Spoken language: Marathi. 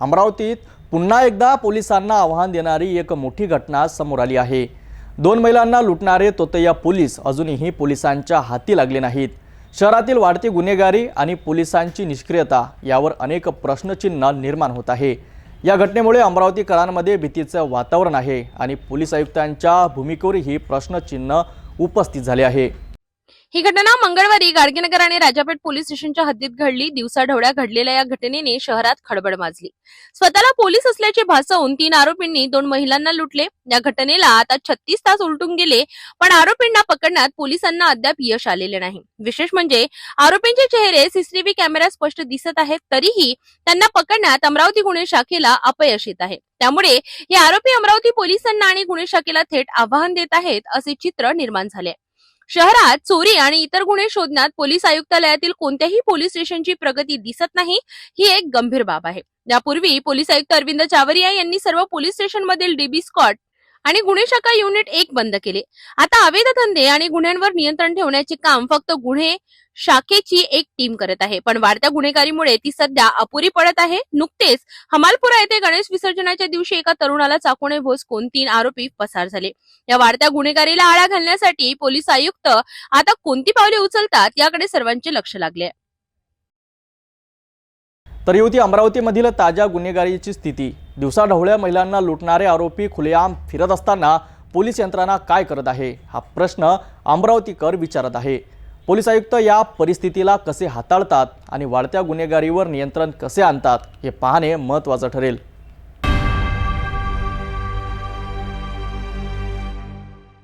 अमरावतीत पुन्हा एकदा पोलिसांना आव्हान देणारी एक मोठी घटना समोर आली आहे. दोन महिलांना लुटणारे तोतया पोलीस अजूनही पोलिसांच्या हाती लागले नाहीत. शहरातील वाढती गुन्हेगारी आणि पोलिसांची निष्क्रियता यावर अनेक प्रश्नचिन्ह निर्माण होत आहे. या घटनेमुळे अमरावतीकरांमध्ये भीतीचं वातावरण आहे आणि पोलीस आयुक्तांच्या भूमिकेवरही प्रश्नचिन्ह उपस्थित झाले आहे. ही घटना मंगळवारी गाडगेनगर आणि राजापेठ पोलीस स्टेशनच्या हद्दीत घडली. दिवसाढवळ्या घडलेल्या या घटनेने शहरात खळबळ माजली. स्वतःला पोलीस असल्याचे भासवून तीन आरोपींनी दोन महिलांना लुटले. या घटनेला आता छत्तीस तास उलटून गेले पण आरोपींना पकडण्यात पोलिसांना अद्याप यश आलेले नाही. विशेष म्हणजे आरोपींचे चेहरे सीसीटीव्ही कॅमेऱ्यात स्पष्ट दिसत आहेत तरीही त्यांना पकडण्यात अमरावती गुन्हे शाखेला अपयश येत आहे. त्यामुळे हे आरोपी अमरावती पोलिसांना आणि गुन्हे शाखेला थेट आव्हान देत आहेत असे चित्र निर्माण झाले शहरात चोरी आणि इतर गुन्हे शोधण्यात पोलीस आयुक्तालयातील कोणत्याही पोलीस स्टेशनची प्रगती दिसत नाही ही एक गंभीर बाब आहे. यापूर्वी पोलीस आयुक्त अरविंद चावरिया यांनी सर्व पोलीस स्टेशनमधील डीबी स्कॉट आणि गुन्हे शाखा युनिट एक बंद केले. आता अवैध धंदे आणि गुन्ह्यांवर नियंत्रण ठेवण्याचे काम फक्त गुन्हे शाखेची एक टीम करत आहे. पण वाढत्या गुन्हेगारीमुळे ती सध्या अपुरी पडत आहे. नुकतेच हमालपुरा येथे गणेश विसर्जनाच्या दिवशी एका तरुणाला चाकूने भोसकून तीन आरोपी पसार झाले. या वाढत्या गुन्हेगारीला आळा घालण्यासाठी पोलीस आयुक्त आता कोणती पावले उचलतात याकडे सर्वांचे लक्ष लागले. तर होती अमरावतीमधील ताज्या गुन्हेगारीची स्थिती. दिवसाढवळ्या महिलांना लुटणारे आरोपी खुलेआम फिरत असताना पोलीस यंत्रणा काय करत आहे? हा प्रश्न अमरावतीकर विचारत आहे. पोलीस आयुक्त या परिस्थितीला कसे हाताळतात आणि वाढत्या गुन्हेगारीवर नियंत्रण कसे आणतात हे पाहणे महत्त्वाचं ठरेल.